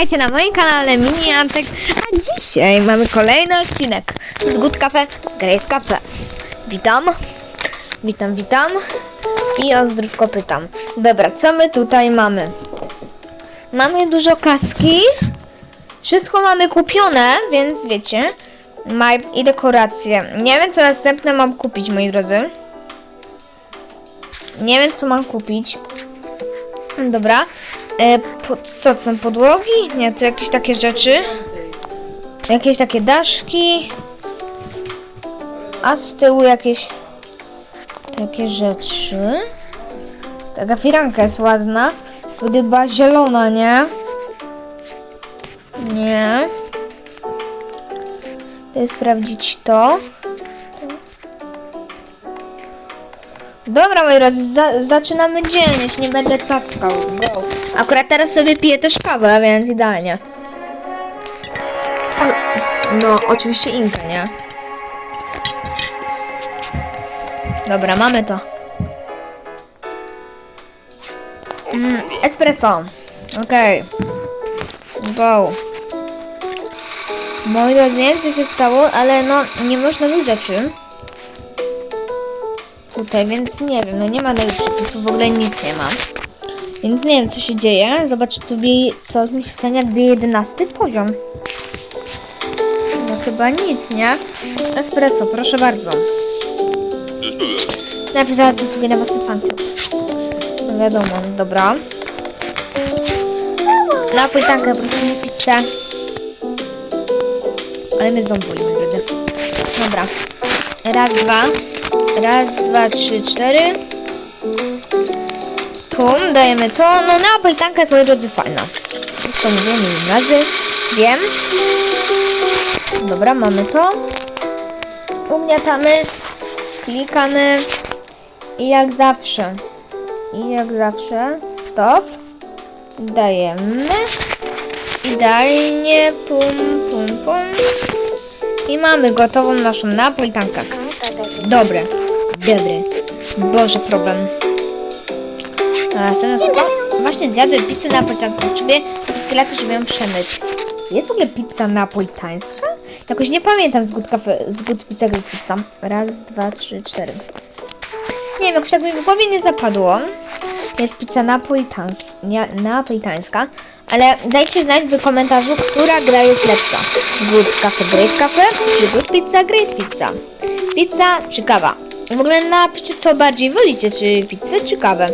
Witajcie na moim kanale Mini Antek, a dzisiaj mamy kolejny odcinek z Good Cafe, Great Cafe. Witam, witam, witam i o zdrówko pytam. Dobra, co my tutaj mamy? Mamy dużo kaski, wszystko mamy kupione, więc wiecie, ma i dekoracje. Nie wiem, co następne mam kupić, moi drodzy. Nie wiem, co mam kupić. Dobra. E, po, co są podłogi? Nie, to jakieś takie rzeczy. Jakieś takie daszki. A z tyłu jakieś takie rzeczy. Taka firanka jest ładna. Była zielona, nie? Nie. To sprawdzić to. Dobra, moi drodzy, za, zaczynamy dzień, jeśli nie będę cackał. Akurat teraz sobie piję też kawę, więc idealnie. No, oczywiście inka, nie? Dobra, mamy to. Mm, espresso. Okej. Go. Moi drodzy, nie wiem co się stało, ale no, nie można dużo rzeczy tutaj, więc nie wiem, no nie ma nowych przepisów, w ogóle nic nie ma. Więc nie wiem, co się dzieje. Zobaczę, co, bije, co mi się stanie, jak bije 11 poziom. No chyba nic, nie? Espresso, proszę bardzo. Najpierw zaraz zasługuję na własny fanklub. No wiadomo, dobra. Napój tankę, proszę nie pizzę. Ale mnie znowu boli, drodzy. Dobra. Raz, dwa. Raz, dwa, trzy, cztery. Tu dajemy to. No napolitanka jest moi drodzy fajna. To mówię milion razy. Wiem. Dobra, mamy to. Ugniatamy. Klikamy. I jak zawsze. I jak zawsze. Stop. Dajemy. Idealnie. Pum, pum, pum. I mamy gotową naszą napolitankę. Dobre. Dobry. Boże, problem. A, szukam. Właśnie zjadłem pizzę napolitańską. Czuję wszystkie lata, żeby ją przemyć. Jest w ogóle pizza napolitańska? Jakoś nie pamiętam z Good, z Pizza Good Pizza. Raz, dwa, trzy, cztery. Nie wiem, jakoś tak mi w głowie nie zapadło. Jest pizza napolitans, napolitańska. Ale dajcie znać w komentarzu, która gra jest lepsza. Good Cafe, Great Cafe, czy Good Pizza, Great Pizza. Pizza czy kawa? W ogóle napiszcie co bardziej wolicie, czy pizzę, czy kawę.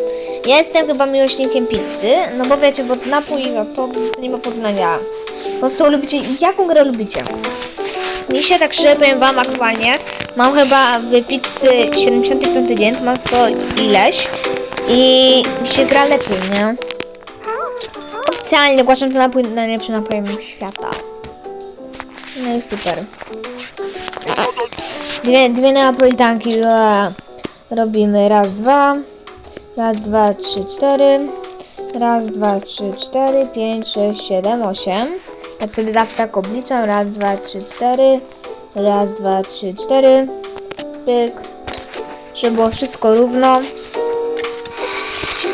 Ja jestem chyba miłośnikiem pizzy, no bo wiecie, bo napój, no to nie ma porównania. Po prostu lubicie, jaką grę lubicie? Mi się tak szczerze powiem wam aktualnie, mam chyba w pizzy 75 dzień, mam 100 ileś i mi się gra lepiej, nie? Oficjalnie ogłaszam ten napój najlepszym napojem świata. No i super. Dwie, dwie neapolitanki e, robimy raz, dwa, raz, dwa, trzy, cztery, raz, dwa, trzy, cztery, pięć, sześć, siedem, osiem. Jak sobie zawsze tak obliczam, raz, dwa, trzy, cztery, raz, dwa, trzy, cztery, pyk, żeby było wszystko równo.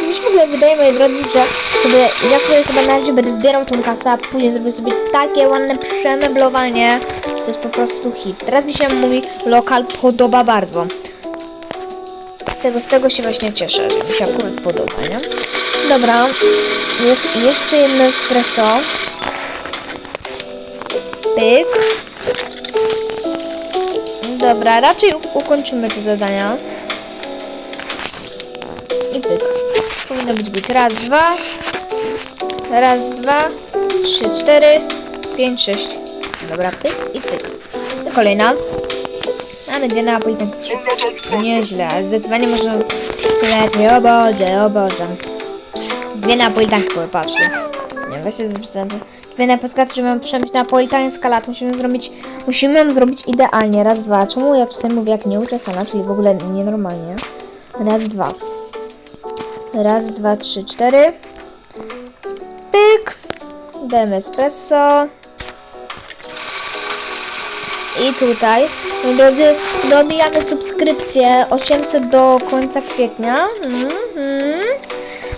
Mi się w ogóle wydaje, moi drodzy, że sobie, ja sobie chyba na razie będę zbierał tą kasę, a później zrobię sobie takie ładne przemeblowanie, to jest po prostu hit. Teraz mi się mój lokal podoba bardzo. Tego, z tego się właśnie cieszę, że mi się akurat podoba, nie? Dobra, jest jeszcze jedno espresso. Pyk. Dobra, raczej ukończymy te zadania. I pyk. Powinno być git. Raz, dwa. Raz, dwa. Trzy, cztery. Pięć, sześć. Dobra, pyk i pyk. Kolejna. Mamy dwie napolitanki. Nieźle. Zdecydowanie można lepiej. O Boże, o Boże. Psst, dwie napolitanki patrzcie. Nie, weźcie zapisać. Dwie napolitanki, żeby przemyć napolitańska lat. Musimy zrobić, musimy ją zrobić idealnie. Raz, dwa. Czemu ja czasami mówię jak nieuczesana, czyli w ogóle nienormalnie. Raz, dwa. Raz, dwa, trzy, cztery. Pyk. Damy espresso. I tutaj, moi drodzy, dobijamy subskrypcję 800 do końca kwietnia. Mhm.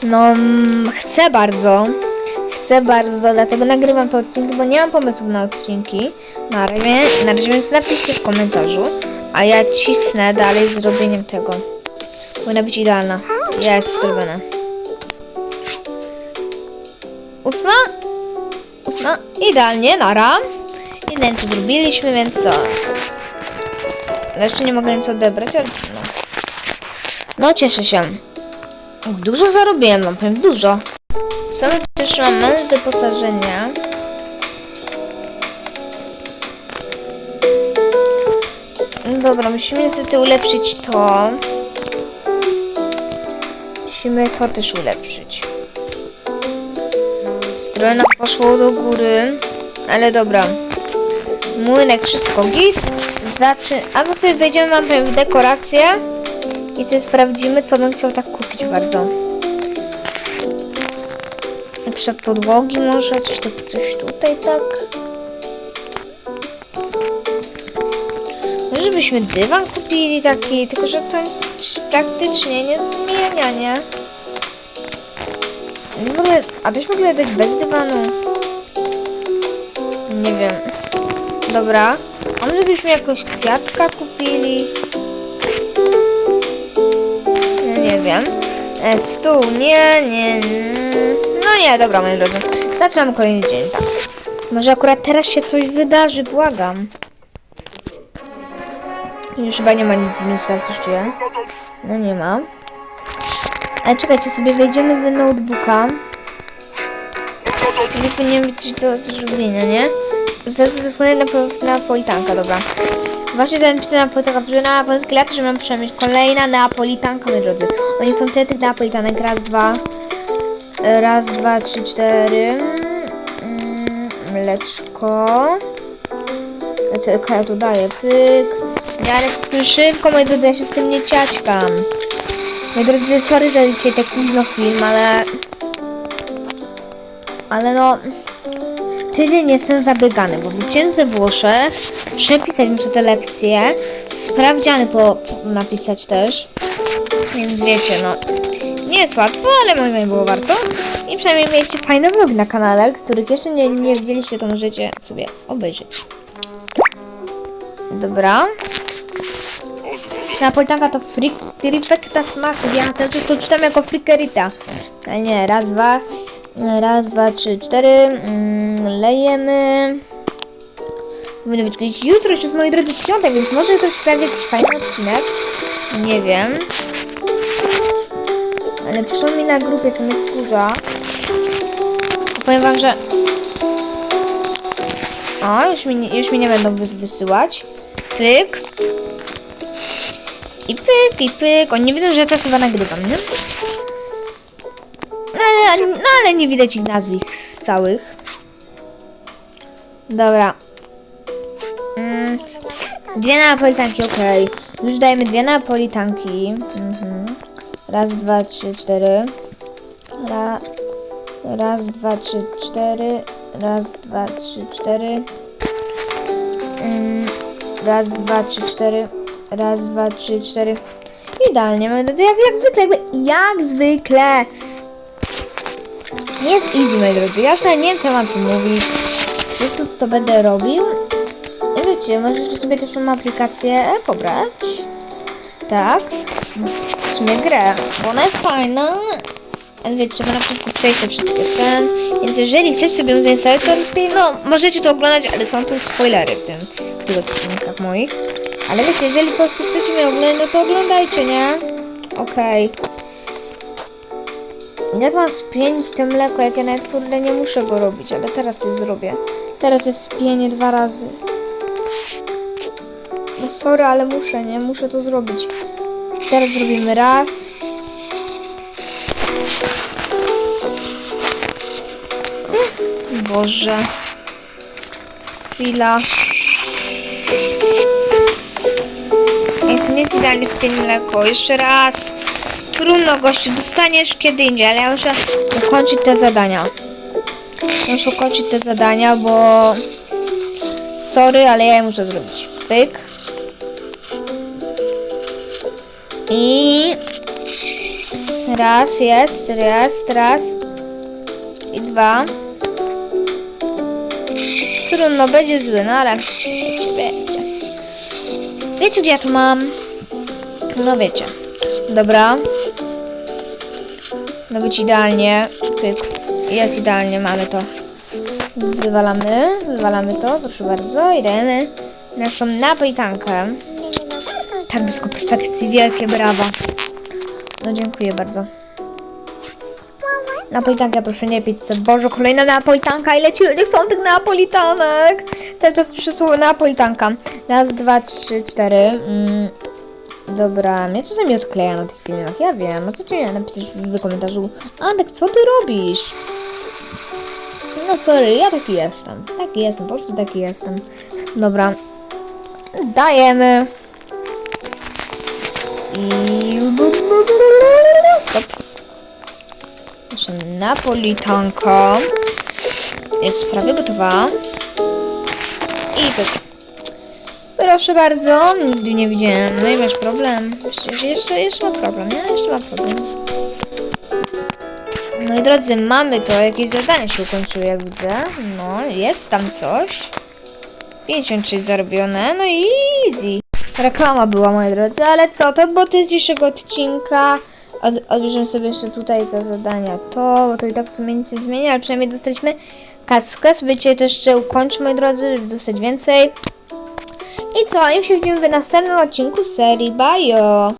No, mm, chcę bardzo. chcę bardzo, dlatego nagrywam te odcinki, bo nie mam pomysłów na odcinki. Na razie, na razie więc napiszcie w komentarzu, a ja cisnę dalej z zrobieniem tego. Powinna być idealna. Jest zrobiona. Ósma? Ósma? Idealnie, nara. Jeden co zrobiliśmy, więc co? Ale Jeszcze nie mogę nic odebrać, ale no. No cieszę się. Dużo zarobiłem, no powiem dużo. Co my też mamy? Mamy wyposażenia. No Dobra, musimy niestety ulepszyć to. Musimy to też ulepszyć. Strona poszło do góry, ale dobra. Młynek, wszystko git. Zaczy... Albo sobie wejdziemy mam w dekorację i sobie sprawdzimy, co bym chciał tak kupić bardzo. Lepsze podłogi może, coś, tak, coś tutaj tak. Może byśmy dywan kupili taki, tylko że to praktycznie nie zmienia, nie? W ogóle, a byś w ogóle dać bez dywanu? Nie wiem. Dobra. A może byśmy jakąś kwiatka kupili? No nie wiem. E, stół, nie, nie. No nie, dobra, moi drodzy. Zaczynamy kolejny dzień, tak. Może akurat teraz się coś wydarzy, błagam. Już chyba nie ma nic w newsach, coś czuję. No nie ma. Ale czekajcie, sobie wejdziemy w notebooka. Czyli powinien być coś do zrobienia, nie? Zasłonę na, Neapolitanka, dobra. Właśnie zapisane Neapolitanka, na polski lat, że mam przemyśl. Kolejna Neapolitanka, moi drodzy. Oni są tyle tych Neapolitanek. Raz, dwa. Raz, dwa, trzy, cztery. Mm, mleczko. Co ja tu daję? Pyk. Jarek z tym szybko, moi drodzy, ja się z tym nie ciaćkam. Moi drodzy, sorry, że dzisiaj tak późno film, ale... Ale no... Tydzień jestem zabiegany, bo wróciłem ze Włoszech, przepisać muszę te lekcje, sprawdziany po, napisać też, więc wiecie, no, nie jest łatwo, ale moim zdaniem było warto. I przynajmniej mieliście fajne vlogi na kanale, których jeszcze nie, nie widzieliście, to możecie sobie obejrzeć. Dobra. Napolitanka to frikterifekta smaku, ja cały czas to czytam jako frikerita. Ale nie, raz, dwa, raz, dwa, trzy, cztery, mm, lejemy. Powinno być kiedyś jutro, już jest moi drodzy piątek, więc może to się jakiś fajny odcinek. Nie wiem. Ale przyszło mi na grupie, to mnie wkurza. Powiem wam, że... O, już mi, nie- już mi nie będą wys wysyłać. Pyk. I pyk, i pyk. Oni nie widzą, że ja teraz chyba nagrywam, nie? No ale, no ale nie widać ich nazwisk całych. Dobra. Mm, ps, dwie napolitanki, okej. Już dajemy dwie napolitanki. Mhm. Raz, dwa, trzy, cztery. Ra, raz, dwa, trzy, cztery. Raz, dwa, trzy, cztery. Mm, raz, dwa, trzy, cztery. Raz, dwa, trzy, cztery. Idealnie, jak, jak zwykle, jak zwykle. Jest easy, moi drodzy. Ja już nawet nie wiem, co mam tu mówić. Prostu to będę robił. I wiecie, możecie sobie też tą aplikację pobrać. Tak. W sumie grę, bo ona jest fajna. Ale wiecie, trzeba na początku przejść te wszystkie ten. Więc jeżeli chcecie sobie ją zainstalować, to lepiej, no, możecie to oglądać, ale są tu spoilery w tym, w tych odcinkach moich. Ale wiecie, jeżeli po prostu chcecie mnie oglądać, no to oglądajcie, nie? Okej. Jak mam spienić to mleko, jak ja nawet kurde nie muszę go robić, ale teraz je zrobię. Teraz jest spienie dwa razy. No sorry, ale muszę, nie? Muszę to zrobić. Teraz zrobimy raz. Boże. Chwila. Jak nie jest idealnie mleko. Jeszcze raz. Trudno gościu, dostaniesz kiedy indziej, ale ja muszę ukończyć te zadania. Muszę ukończyć te zadania, bo... Sorry, ale ja je muszę zrobić. Pyk. I... Raz jest, raz, raz. I dwa. trudno, będzie zły, no ale wiecie, wiecie. Wiecie, gdzie ja to mam? No wiecie. Dobra. No być idealnie. Pyk. Jest idealnie, mamy to. Wywalamy, wywalamy to, proszę bardzo. Idziemy naszą napojtankę. Tak blisko perfekcji, wielkie brawa. No dziękuję bardzo. Napolitanka, proszę nie pizzę. Boże, kolejna napolitanka i lecimy, nie chcą tych napolitanek. Cały czas słowo napolitanka. Raz, dwa, trzy, cztery. Mm. Dobra, mnie czasami odkleja na tych filmach, ja wiem. Możecie mi napisać w komentarzu. Antek, co ty robisz? No sorry, ja taki jestem. Taki jestem, po prostu taki jestem. Dobra. Dajemy. I... Stop. Nasza napolitanka jest prawie gotowa. Proszę bardzo, nigdy nie widziałem. No i masz problem. Jeszcze, jeszcze, jeszcze ma problem, nie? Jeszcze ma problem. Moi drodzy, mamy to. Jakieś zadanie się ukończyło, jak widzę. No, jest tam coś. 56 zarobione, no i easy. Reklama była, moi drodzy, ale co, to boty z dzisiejszego odcinka. Od, odbierzemy sobie jeszcze tutaj za zadania to, bo to i tak w sumie nic nie zmienia, ale przynajmniej dostaliśmy kaskę. Sobie to jeszcze ukończyć, moi drodzy, żeby dostać więcej. I co, i się widzimy w następnym odcinku serii. Bajo!